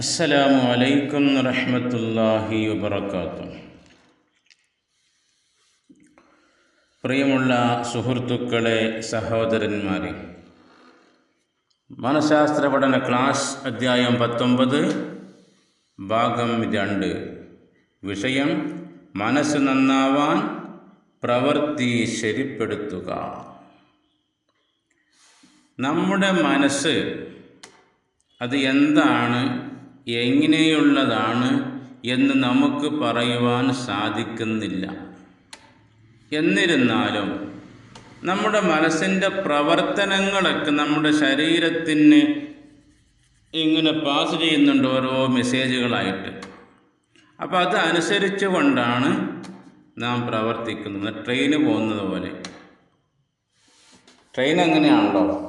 അസ്സലാമു അലൈക്കും റഹ്മത്തുല്ലാഹി വബർക്കാത്തു പ്രിയമുള്ള സുഹൃത്തുക്കളെ സഹോദരന്മാരെ മനഃശാസ്ത്ര പഠന ക്ലാസ് അധ്യായം പത്തൊമ്പത് ഭാഗം രണ്ട്. വിഷയം മനസ്സ് നന്നാവാൻ പ്രവൃത്തി ശരിപ്പെടുത്തുക. നമ്മുടെ മനസ്സ് അത് എന്താണ് എങ്ങനെയുള്ളതാണ് എന്ന് നമുക്ക് പറയുവാൻ സാധിക്കുന്നില്ല. എന്നിരുന്നാലും നമ്മുടെ മനസ്സിന്റെ പ്രവർത്തനങ്ങളൊക്കെ നമ്മുടെ ശരീരത്തിന് ഇങ്ങനെ പാസ് ചെയ്യുന്നുണ്ട് ഓരോ മെസ്സേജുകളായിട്ട്. അപ്പോൾ അത് അനുസരിച്ച് കൊണ്ടാണ് നാം പ്രവർത്തിക്കുന്നത്. ട്രെയിന് പോകുന്നത് പോലെ. ട്രെയിൻ അങ്ങനെയാണല്ലോ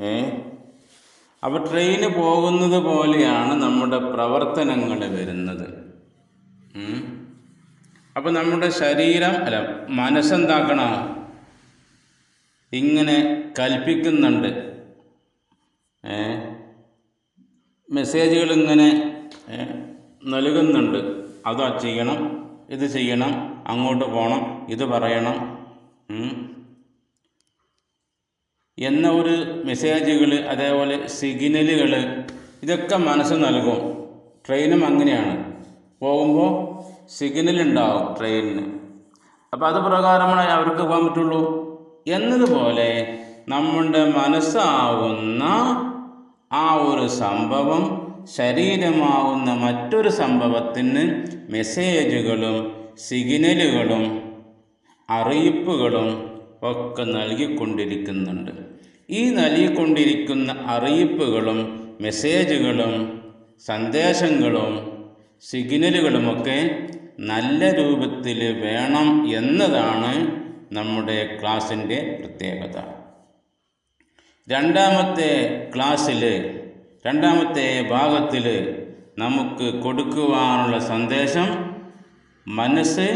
ഏ? അപ്പോൾ ട്രെയിന് പോകുന്നത് പോലെയാണ് നമ്മുടെ പ്രവർത്തനങ്ങൾ വരുന്നത്. അപ്പോൾ നമ്മുടെ ശരീരം അല്ല മനസ്സെന്താക്കണ? ഇങ്ങനെ കൽപ്പിക്കുന്നുണ്ട്. മെസ്സേജുകൾ ഇങ്ങനെ നൽകുന്നുണ്ട്. അതാ ചെയ്യണം ഇത് ചെയ്യണം അങ്ങോട്ട് പോകണം ഇത് പറയണം. എന്ന ഒരു മെസ്സേജുകൾ അതേപോലെ സിഗ്നലുകൾ ഇതൊക്കെ മനസ്സ് നൽകും. ട്രെയിനും അങ്ങനെയാണ്. പോകുമ്പോൾ സിഗ്നൽ ഉണ്ടാവും ട്രെയിനിന്. അപ്പോൾ അത് പ്രകാരമാണ് അവർക്ക് പോകാൻ പറ്റുള്ളൂ. എന്നതുപോലെ നമ്മുടെ മനസ്സാവുന്ന ആ ഒരു സംഭവം ശരീരമാവുന്ന മറ്റൊരു സംഭവത്തിന് മെസ്സേജുകളും സിഗ്നലുകളും അറിയിപ്പുകളും ഒക്കെ നൽകിക്കൊണ്ടിരിക്കുന്നുണ്ട്. ഈ നൽകിക്കൊണ്ടിരിക്കുന്ന അറിയിപ്പുകളും മെസ്സേജുകളും സന്ദേശങ്ങളും സിഗ്നലുകളുമൊക്കെ നല്ല രൂപത്തിൽ വേണം എന്നതാണ് നമ്മുടെ ക്ലാസ്സിന്റെ പ്രത്യേകത. രണ്ടാമത്തെ ക്ലാസ്സിൽ രണ്ടാമത്തെ ഭാഗത്തിൽ നമുക്ക് കൊടുക്കുവാനുള്ള സന്ദേശം മനസ്സ്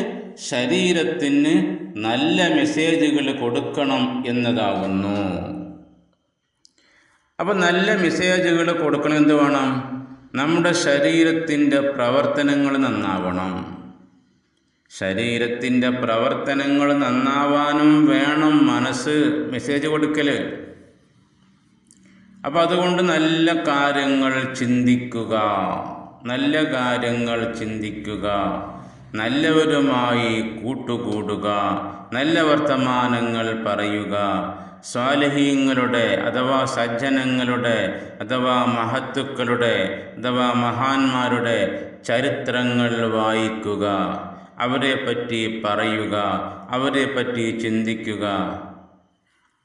ശരീരത്തിന് നല്ല മെസ്സേജുകൾ കൊടുക്കണം എന്നതാകുന്നു. അപ്പോൾ നല്ല മെസ്സേജുകൾ കൊടുക്കണം. എന്ത് വേണം? നമ്മുടെ ശരീരത്തിന്റെ പ്രവർത്തനങ്ങൾ നന്നാവണം. ശരീരത്തിന്റെ പ്രവർത്തനങ്ങൾ നന്നാവാനും വേണം മനസ്സ്. മെസ്സേജ് കൊടുക്കൽ അപ്പോൾ അതുകൊണ്ട് നല്ല കാര്യങ്ങൾ ചിന്തിക്കുക. നല്ല കാര്യങ്ങൾ ചിന്തിക്കുക. നല്ലവരുമായി കൂട്ടുകൂടുക. നല്ല വർത്തമാനങ്ങൾ പറയുക. സ്വാലഹീങ്ങളുടെ അഥവാ സജ്ജനങ്ങളുടെ അഥവാ മഹത്തുക്കളുടെ അഥവാ മഹാന്മാരുടെ ചരിത്രങ്ങൾ വായിക്കുക. അവരെ പറ്റി പറയുക. അവരെ പറ്റി ചിന്തിക്കുക.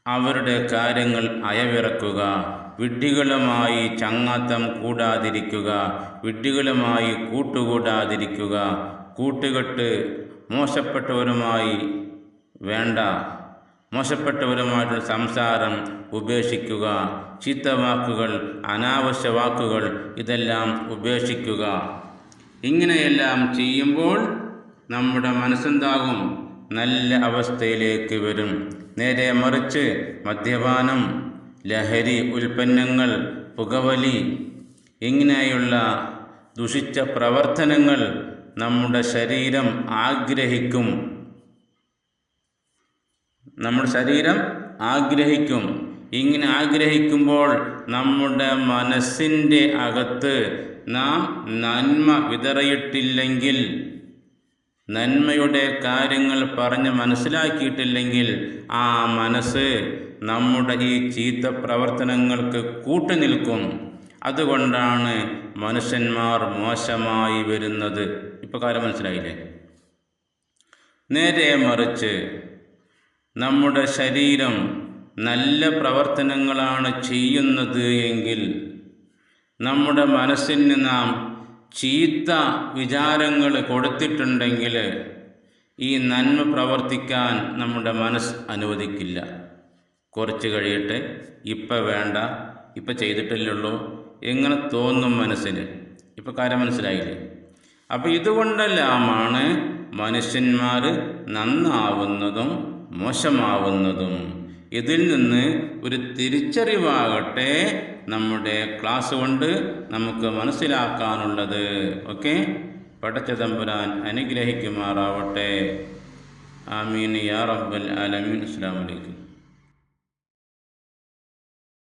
അവരുടെ കാര്യങ്ങൾ അയവിറക്കുക. വിഡ്ഢികളുമായി ചങ്ങാത്തം കൂടാതിരിക്കുക. വിഡ്ഢികളുമായി കൂട്ടുകൂടാതിരിക്കുക. കൂട്ടുകെട്ട് മോശപ്പെട്ടവരുമായി വേണ്ട. മോശപ്പെട്ടവരുമായിട്ടുള്ള സംസാരം ഉപേക്ഷിക്കുക ചീത്ത വാക്കുകൾ അനാവശ്യ വാക്കുകൾ ഇതെല്ലാം ഉപേക്ഷിക്കുക. ഇങ്ങനെയെല്ലാം ചെയ്യുമ്പോൾ നമ്മുടെ മനസ്സെന്താകും? നല്ല അവസ്ഥയിലേക്ക് വരും. നേരെ മറിച്ച് മദ്യപാനം ലഹരി ഉൽപ്പന്നങ്ങൾ പുകവലി ഇങ്ങനെയുള്ള ദുഷിച്ച പ്രവർത്തനങ്ങൾ നമ്മുടെ ശരീരം ആഗ്രഹിക്കും. നമ്മുടെ ശരീരം ആഗ്രഹിക്കും. ഇങ്ങനെ ആഗ്രഹിക്കുമ്പോൾ നമ്മുടെ മനസ്സിന്റെ അകത്ത് നാം നന്മ വിതറിയിട്ടില്ലെങ്കിൽ നന്മയുടെ കാര്യങ്ങൾ പറഞ്ഞ് മനസ്സിലാക്കിയിട്ടില്ലെങ്കിൽ ആ മനസ്സ് നമ്മുടെ ഈ ചീത്ത പ്രവർത്തനങ്ങൾക്ക് കൂട്ടുനിൽക്കും അതുകൊണ്ടാണ് മനുഷ്യന്മാർ മോശമായി വരുന്നത്. ഇപ്പോൾ കാര്യം മനസ്സിലായില്ലേ? നേരെ മറിച്ച് നമ്മുടെ ശരീരം നല്ല പ്രവർത്തനങ്ങളാണ് ചെയ്യുന്നത് എങ്കിൽ നമ്മുടെ മനസ്സിന് നാം ചീത്ത വിചാരങ്ങൾ കൊടുത്തിട്ടുണ്ടെങ്കിൽ ഈ നന്മ പ്രവർത്തിക്കാൻ നമ്മുടെ മനസ്സ് അനുവദിക്കില്ല. കുറച്ച് കഴിയട്ടെ. ഇപ്പം വേണ്ട. ഇപ്പം ചെയ്തിട്ടില്ലല്ലോ എങ്ങനെ തോന്നും മനസ്സിന്? ഇപ്പം കാര്യം മനസ്സിലായില്ലേ? അപ്പോൾ ഇതുകൊണ്ടെല്ലാമാണ് മനുഷ്യന്മാർ നന്നാവുന്നതും മോശമാവുന്നതും. ഇതിൽ നിന്ന് ഒരു തിരിച്ചറിവാകട്ടെ നമ്മുടെ ക്ലാസ് കൊണ്ട് നമുക്ക് മനസ്സിലാക്കാനുള്ളത്. ഓക്കെ? പടച്ചതമ്പുരാൻ അനുഗ്രഹിക്കുമാറാവട്ടെ. ആമീൻ. യാ റബ്ബൽ ആലമീൻ. അസ്സാം വലൈക്കും